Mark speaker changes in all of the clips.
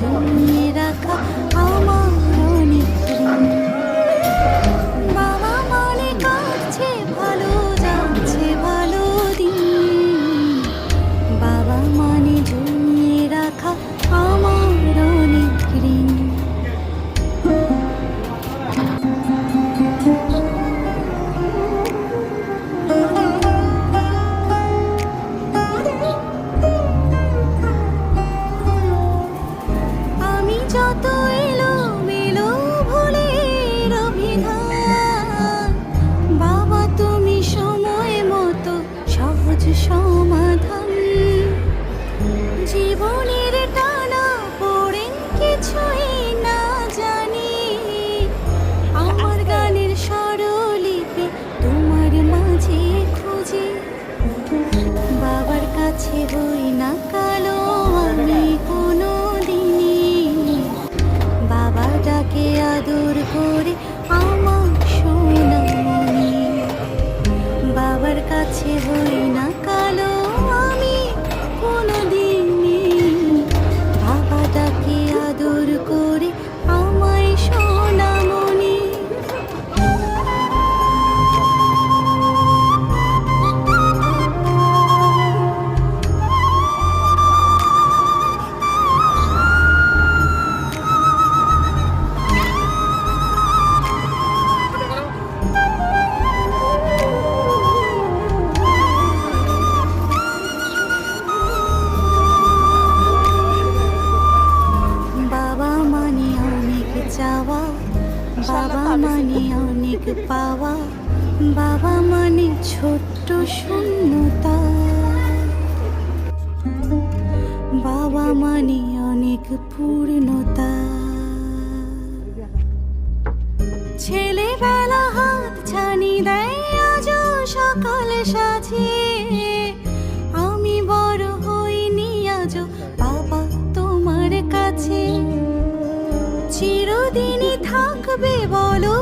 Speaker 1: জমিয়ে রাখা আমার পাওয়া বাবা মানে ছোট্ট শূন্যতা। বাবা মানে অনেক পূর্ণতা। ছেলেবেলা হাত ছানি দেয়, আজ সকাল সাজে আমি বড় হইনি, আজ বাবা তোমার কাছে। চিরদিনই থাকবে বলো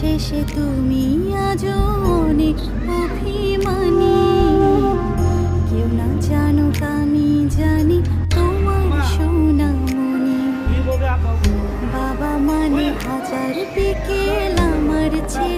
Speaker 1: শেষে তুমি আজ অনেক অভিমানী। কেউ না জানো আমি জানি তোমার সোনামণি। বাবা মানে হাজার বিকেল আমার ছেলেবেলা